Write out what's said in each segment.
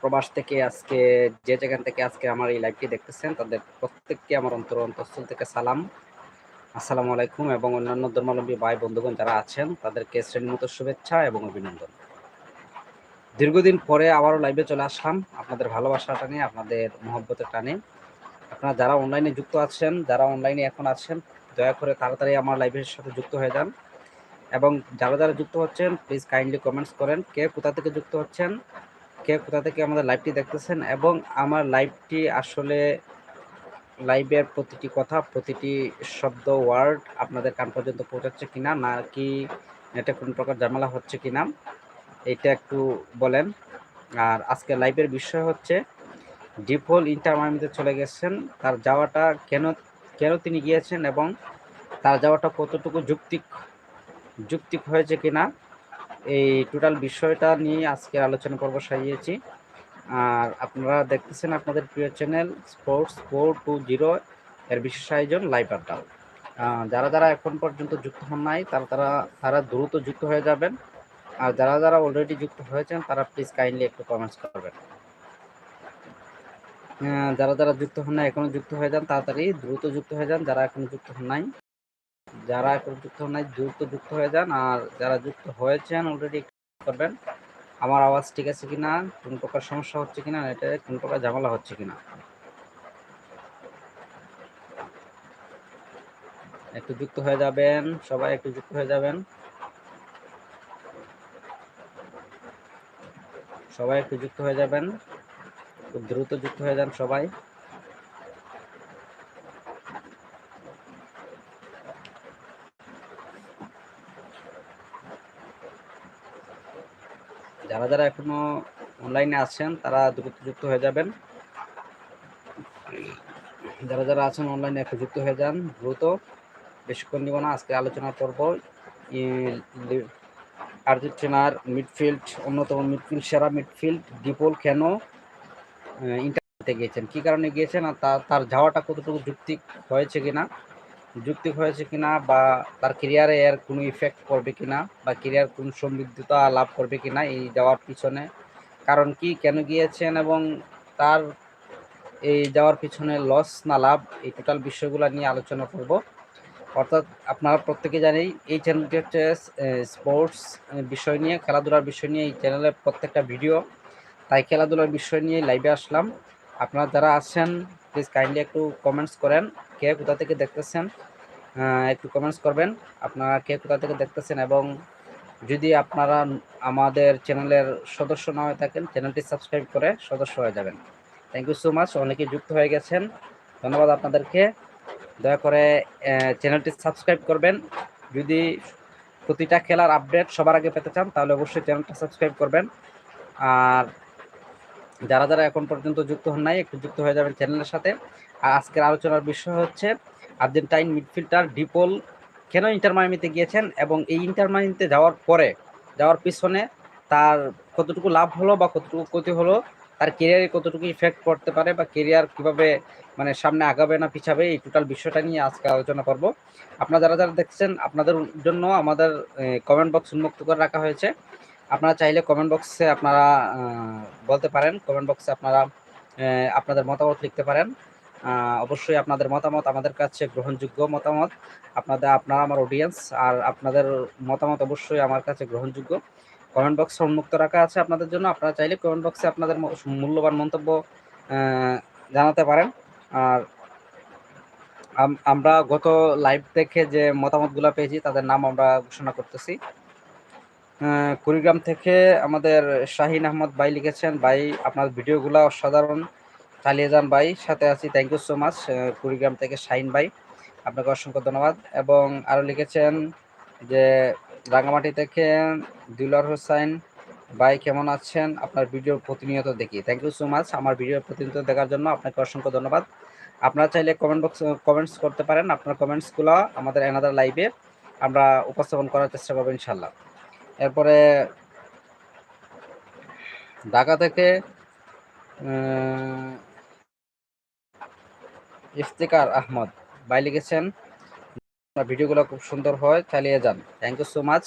প্রবাস থেকে আজকে, যে যেখান থেকে আজকে আমার এই লাইভটি দেখতেছেন, তাদের প্রত্যেককে আমার অন্তর অন্তঃস্থল থেকে সালাম। আসসালামু আলাইকুম এবং অন্যান্য ধর্মাবলম্বী ভাই বন্ধুগণ যারা আছেন, তাদেরকে শ্রেণীমতো শুভেচ্ছা এবং অভিনন্দন। দীর্ঘদিন পরে আবারও লাইভে চলে আসলাম আপনাদের ভালোবাসাটা নিয়ে, আপনাদের মহব্বতের টানে। আপনারা যারা অনলাইনে যুক্ত আছেন, যারা অনলাইনে এখন আছেন, দয়া করে তাড়াতাড়ি আমার লাইভের সাথে যুক্ত হয়ে যান। এবং যারা যারা যুক্ত হচ্ছেন প্লিজ কাইন্ডলি কমেন্টস করেন, কে কোথা থেকে যুক্ত হচ্ছেন কে কোথা থেকে আমাদের লাইভটি দেখতেছেন এবং আমার লাইভটি আসলে লাইভের প্রতিটি কথা, প্রতিটি শব্দ ওয়ার্ড আপনাদের কান পর্যন্ত পৌঁছাচ্ছে কিনা না কি এটা কোন প্রকার ঝামেলা হচ্ছে কিনা, এটা একটু বলেন। আর আজকে লাইভের বিষয় হচ্ছে ডিপোল ইন্টার মায়ামিতে চলে গেছেন, তার যাওয়াটা কেন কেন তিনি গিয়েছেন এবং তার যাওয়াটা কতটুকু যুক্তিক যুক্তিক হয়েছে কিনা এই টোটাল বিষয়টা নিয়ে আজকে আলোচনা পর্ব সাজিয়েছি। আর আপনারা দেখতেছেন আপনাদের প্রিয় channel sports four two zero এর বিশেষ আয়োজন লাইভ আড্ডা যারা যারা এখন পর্যন্ত যুক্ত হন নাই, তারা তারা তারা দ্রুত যুক্ত হয়ে যাবেন। আর যারা যারা অলরেডি যুক্ত হয়েছেন, তারা প্লিজ কাইন্ডলি একটু কমেন্টস করবেন। যারা যারা যুক্ত হন নাই, এখনও যুক্ত হয়ে যান, তাড়াতাড়ি দ্রুত যুক্ত হয়ে যান। যারা এখনও যুক্ত হন নাই যারা এখন যুক্ত নাই, দ্রুত যুক্ত হয়ে যান আর যারা যুক্ত হয়েছেন অলরেডি করবেন। আমার আওয়াজ ঠিক আছে কিনা? কোন প্রকার সমস্যা হচ্ছে কিনা? এটা কোন প্রকার ঝামেলা হচ্ছে কিনা? একটু যুক্ত হয়ে যাবেন, সবাই একটু যুক্ত হয়ে যাবেন। সবাই একটু যুক্ত হয়ে যাবেন। খুব দ্রুত যুক্ত হয়ে যান সবাই। যারা যারা এখনও অনলাইনে আছেন, তারা দ্রুত যুক্ত হয়ে যাবেন। যারা যারা আছেন অনলাইনে একটু যুক্ত হয়ে যান, দ্রুত। বেশিক্ষণ নিব না আজকে আলোচনা করব আর্জেন্টিনার মিডফিল্ড অন্যতম মিডফিল্ড সেরা মিডফিল্ড ডিপোল কেন ইন্টারনেটে গিয়েছেন, কী কারণে গিয়েছেন, আর তার যাওয়াটা কতটুকু যুক্তিক হয়েছে কিনা যুক্তিক হয়েছে কিনা বা তার ক্যারিয়ারে এর কোনো ইফেক্ট করবে কিনা বা ক্যারিয়ার কোন সমৃদ্ধতা লাভ করবে কিনা এই যাওয়ার পিছনে কারণ কি, কেন গিয়েছেন এবং তার এই যাওয়ার পিছনে লস না লাভ এই টোটাল বিষয়গুলো নিয়ে আলোচনা করব। অর্থাৎ আপনারা প্রত্যেকে জানেই এই চ্যানেলটি হচ্ছে স্পোর্টস বিষয় নিয়ে, খেলাধুলার বিষয় নিয়ে। এই চ্যানেলের প্রত্যেকটা ভিডিও তাই খেলাধুলার বিষয় নিয়ে লাইভে আসলাম। আপনারা যারা আছেন প্লিজ কাইন্ডলি একটু কমেন্টস করেন, কে কোথা থেকে দেখতেছেন একটু কমেন্টস করবেন। আপনারা কে কোথা থেকে দেখতেছেন এবং যদি আপনারা আমাদের চ্যানেলের সদস্য না হয়ে থাকেন চ্যানেলটি সাবস্ক্রাইব করে সদস্য হয়ে যাবেন। থ্যাংক ইউ সো মাচ অনেকে যুক্ত হয়ে গেছেন। ধন্যবাদ আপনাদেরকে। দয়া করে চ্যানেলটি সাবস্ক্রাইব করবেন। যদি প্রতিটা খেলার আপডেট সবার আগে পেতে চান, তাহলে অবশ্যই চ্যানেলটা সাবস্ক্রাইব করবেন। আর যারা যারা এখন পর্যন্ত যুক্ত হন নাই, একটু যুক্ত হয়ে যাবেন চ্যানেলের সাথে। আর আজকের আলোচনার বিষয় হচ্ছে আর্জেন্টাইন মিডফিল্ডার ডিপোল কেন ইন্টার মায়ামিতে গিয়েছেন এবং এই ইন্টার মায়ামিতে যাওয়ার পরে, যাওয়ার পিছনে তার কতটুকু লাভ হলো বা কতটুকু ক্ষতি হলো, তার কেরিয়ারে কতটুকু ইফেক্ট পড়তে পারে বা কেরিয়ার কীভাবে মানে সামনে আগাবে না পিছাবে, এই টোটাল বিষয়টা নিয়ে আজকে আলোচনা করব। আপনারা যারা যারা দেখছেন, আপনাদের জন্য আমাদের কমেন্ট বক্স উন্মুক্ত করে রাখা হয়েছে। আপনারা চাইলে কমেন্ট বক্সে আপনারা বলতে পারেন। কমেন্ট বক্সে আপনারা আপনাদের মতামত লিখতে পারেন। অবশ্যই আপনাদের মতামত আমাদের কাছে গ্রহণযোগ্য মতামত। আপনাদের, আপনারা আমার অডিয়েন্স আর আপনাদের মতামত অবশ্যই আমার কাছে গ্রহণযোগ্য। কমেন্ট বক্স উন্মুক্ত রাখা আছে আপনাদের জন্য। আপনারা চাইলে কমেন্ট বক্সে আপনাদের মূল্যবান মন্তব্য জানাতে পারেন। আর আমরা গত লাইভ দেখে যে মতামতগুলো পেয়েছি, তাদের নাম আমরা ঘোষণা করতেছি। কুড়িগ্রাম থেকে আমাদের শাহিন আহমদ ভাই লিখেছেন, ভাই, আপনার ভিডিওগুলো অসাধারণ। চালিয়ে যান ভাই, সাথে আছি thank you so much Kurigram থেকে শাহিন ভাই। আপনাকে অসংখ্য ধন্যবাদ। এবং আরও লিখেছেন যে রাঙামাটি থেকে দিলার হোসাইন ভাই, কেমন আছেন? আপনার ভিডিও প্রতিনিয়ত দেখি। থ্যাংক ইউ সো মাচ আমার ভিডিও প্রতিনিয়ত দেখার জন্য আপনাকে অসংখ্য ধন্যবাদ। আপনারা চাইলে কমেন্ট বক্স কমেন্টস করতে পারেন। আপনার কমেন্টসগুলো আমাদের এনাদার লাইভে আমরা উপস্থাপন করার চেষ্টা করব ইনশাল্লাহ এরপরে ঢাকা থেকে ইফতিকার আহমদ ভাই লিখেছেন। ভিডিওগুলো খুব সুন্দর হয়, চালিয়ে যান। Thank you so much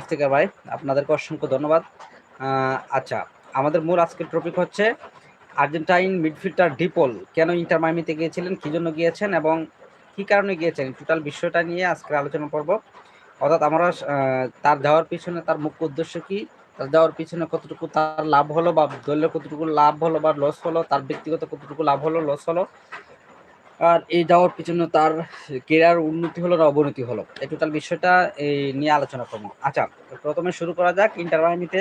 Iftikhar ভাই। আপনাদেরকে অসংখ্য ধন্যবাদ। আচ্ছা আমাদের মূল আজকের টপিক হচ্ছে আর্জেন্টাইন মিডফিল্ডার ডিপোল কেন ইন্টার মাইমিতে গিয়েছিলেন, কী জন্য গিয়েছেন এবং কী কারণে গিয়েছেন? টোটাল বিষয়টা নিয়ে আজকের আলোচনা করব অর্থাৎ আমরা তার যাওয়ার পিছনে তার মুখ্য উদ্দেশ্য কি? তার যাওয়ার পিছনে কতটুকু তার লাভ হলো বা দলের কতটুকু লাভ হলো বা লস হলো, তার ব্যক্তিগত কতটুকু লাভ হলো লস হলো, আর এই যাওয়ার পিছনে তার কেরিয়ার উন্নতি হলো না অবনতি হলো? এই টোটাল বিষয়টা এই নিয়ে আলোচনা করব। আচ্ছা প্রথমে শুরু করা যাক ইন্টার মাইমিতে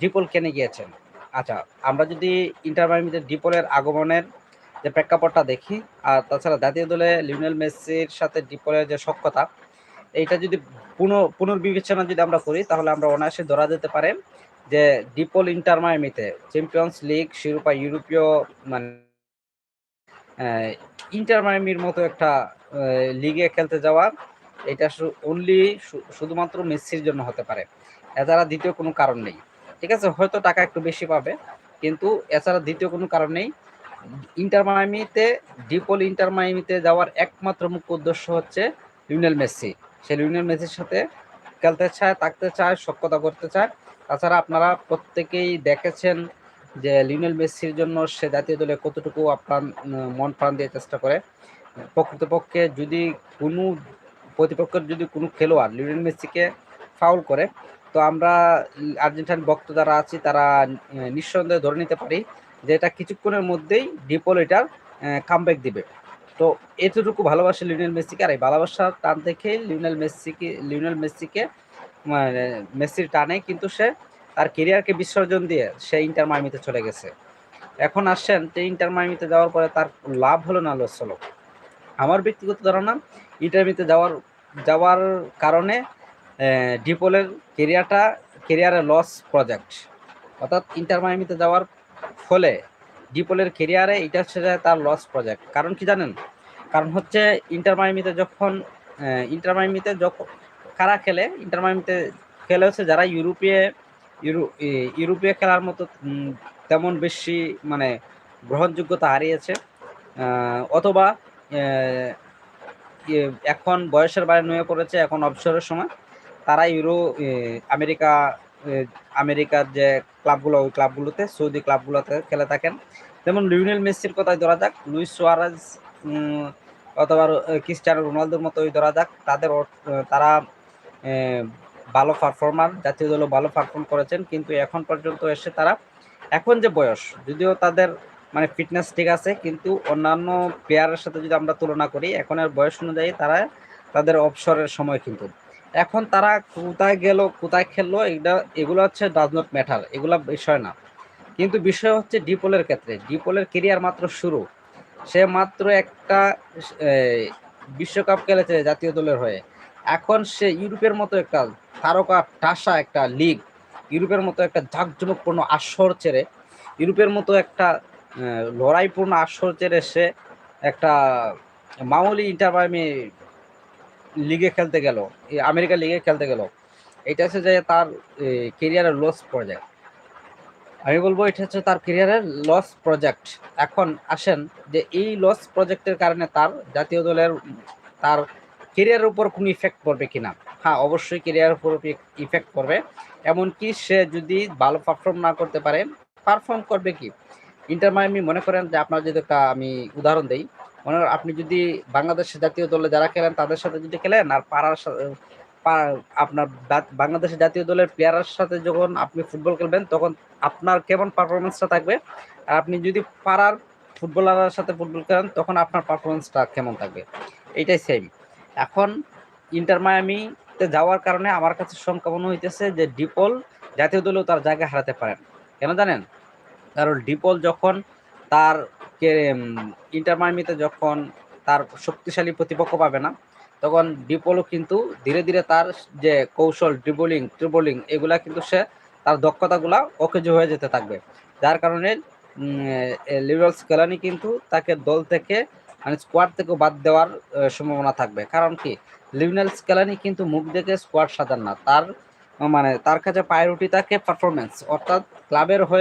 ডিপোল কেনে গিয়েছেন। আচ্ছা আমরা যদি ইন্টার মাইমিতে ডিপোলের আগমনের যে প্রেক্ষাপটটা দেখি, আর তাছাড়া জাতীয় দলে লিওনেল মেসির সাথে ডিপোলের যে সক্ষতা এইটা যদি পুনঃ পুনর্বিবেচনা যদি আমরা করি, তাহলে আমরা অনায়াসে ধরা যেতে পারে যে ডিপোল ইন্টার মাইমিতে চ্যাম্পিয়ন্স লিগ, শিরোপা ইউরোপীয় মানে ইন্টার মাইমির মতো একটা লিগে খেলতে যাওয়া, এটা অনলি শুধুমাত্র মেসির জন্য হতে পারে। এছাড়া দ্বিতীয় কোনো কারণ নেই। ঠিক আছে, হয়তো টাকা একটু বেশি পাবে, কিন্তু এছাড়া দ্বিতীয় কোনো কারণ নেই। ইন্টার মাইমিতে ডিপোল ইন্টার মাইমিতে যাওয়ার একমাত্র মুখ্য উদ্দেশ্য হচ্ছে লিওনেল মেসি। সে লিওনেল মেসির সাথে খেলতে চায়, থাকতে চায় সক্ষতা করতে চায়। তাছাড়া আপনারা প্রত্যেকেই দেখেছেন যে লিওনেল মেসির জন্য সে জাতীয় দলে কতটুকু আপনার মন প্রাণ দিয়ে চেষ্টা করে। প্রকৃতপক্ষে যদি কোনো, প্রতিপক্ষের যদি কোনো খেলোয়াড় লিওনেল মেসিকে ফাউল করে, তো আমরা আর্জেন্টাইন ভক্ত যারা আছি, তারা নিঃসন্দেহে ধরে নিতে পারি যে এটা কিছুক্ষণের মধ্যেই ডিপোল এটার কামব্যাক দিবে। তো এতটুকু ভালোবাসে লিওনেল মেসিকে, আর এই ভালোবাসার টান থেকেই লিওনেল মেসিকে লিওনেল মেসিকে মানে মেসির টানে কিন্তু সে তার কেরিয়ারকে বিসর্জন দিয়ে সে ইন্টার মাইমিতে চলে গেছে। এখন আসছেন যে ইন্টার মাইমিতে যাওয়ার পরে তার লাভ হলো না লস হলো। আমার ব্যক্তিগত ধারণা, ইন্টারমিতে যাওয়ার যাওয়ার কারণে ডিপোলের কেরিয়ারটা কেরিয়ারের লস প্রজেক্ট অর্থাৎ ইন্টার মাইমিতে যাওয়ার ফলে ডিপোলের কেরিয়ারে এটা হচ্ছে তার লস প্রজেক্ট কারণ কি জানেন? কারণ হচ্ছে ইন্টার মাইমিতে যখন ইন্টার মাইমিতে যখন কারা খেলে? ইন্টার মাইমিতে খেলে হচ্ছে যারা ইউরোপীয় ইউরোপীয় খেলার মতো তেমন বেশি মানে গ্রহণযোগ্যতা হারিয়েছে। অথবা এখন বয়সের বাইরে নুয়ে পড়েছে এখন অবসরের সময়। তারা ইউরো আমেরিকা আমেরিকার যে ক্লাবগুলো, ওই ক্লাবগুলোতে, সৌদি ক্লাবগুলোতে খেলে থাকেন। যেমন লিওনেল মেসির কথাই ধরা যাক, লুইস সোয়ারেজ অথবা ক্রিস্টিয়ানো রোনালদোর মতোই ধরা যাক। তাদের তারা ভালো পারফর্মার, জাতীয় দলও ভালো পারফর্ম করেছেন, কিন্তু এখন পর্যন্ত এসে তারা, এখন যে বয়স, যদিও তাদের মানে ফিটনেস ঠিক আছে, কিন্তু অন্যান্য প্লেয়ারের সাথে যদি আমরা তুলনা করি এখনের বয়স অনুযায়ী তারা, তাদের অবসরের সময় কিন্তু এখন তারা কোথায় গেল, কোথায় খেললো এটা এগুলো হচ্ছে ডাজ নট ম্যাটার এগুলো বিষয় না। কিন্তু বিষয় হচ্ছে ডিপোলের ক্ষেত্রে ডিপোলের কেরিয়ার মাত্র শুরু। সে মাত্র একটা বিশ্বকাপ খেলেছে জাতীয় দলের হয়ে। এখন সে ইউরোপের মতো একটা তারকা, টাসা একটা লিগ, ইউরোপের মতো একটা জাঁকজমকপূর্ণ আসর ছেড়ে, ইউরোপের মতো একটা লড়াইপূর্ণ আসর ছেড়ে সে একটা মামুলি ইন্টারমাইমি লিগে খেলতে গেল আমেরিকা লিগে খেলতে গেল, এটা হচ্ছে যে তার কেরিয়ারের লস প্রজেক্ট আমি বলব এটা হচ্ছে তার কেরিয়ারের লস প্রজেক্ট এখন আসেন যে এই লস প্রজেক্টের কারণে তার জাতীয় দলের, তার কেরিয়ারের উপর কোনো ইফেক্ট পড়বে কিনা? হ্যাঁ অবশ্যই কেরিয়ারের উপর ইফেক্ট পড়বে। এমনকি সে যদি ভালো পারফর্ম না করতে পারে পারফর্ম করবে কি? ইন্টার মায়ামি মনে করেন যে আপনার যদি একটা আমি উদাহরণ দেই মনে আপনি যদি বাংলাদেশের জাতীয় দলে যারা খেলেন, তাদের সাথে যদি খেলেন আর পাড়ার আপনার বাংলাদেশের জাতীয় দলের প্লেয়ারের সাথে যখন আপনি ফুটবল খেলবেন, তখন আপনার কেমন পারফরমেন্সটা থাকবে? আর আপনি যদি পাড়ার ফুটবলারের সাথে ফুটবল খেলেন, তখন আপনার পারফরমেন্সটা কেমন থাকবে? এইটাই সেম এখন ইন্টার মায়ামিতে যাওয়ার কারণে আমার কাছে শঙ্কা মনে হইতেছে যে ডিপল জাতীয় দলেও তার জায়গা হারাতে পারেন। কেন জানেন? কারণ ডিপল যখন তার ইন্টার মায়ামিতে যখন তার শক্তিশালী প্রতিপক্ষ পাবে না, তখন ডিপলও কিন্তু ধীরে ধীরে তার যে কৌশল ড্রিবলিং ট্রিবলিং এগুলা কিন্তু সে তার দক্ষতাগুলা অকেজ হয়ে যেতে থাকবে। যার কারণে লিবারেল স্কেলানি কিন্তু তাকে দল থেকে মানে স্কোয়াড থেকে বাদ দেওয়ার সম্ভাবনা থাকবে। কারণ কি? লিওনেল স্কেলানি কিন্তু মুখ দেখে স্কোয়াড সাজান না। তার মানে তার কাছে প্রায়োরিটি থাকে পারফরমেন্স অর্থাৎ ক্লাবের হয়ে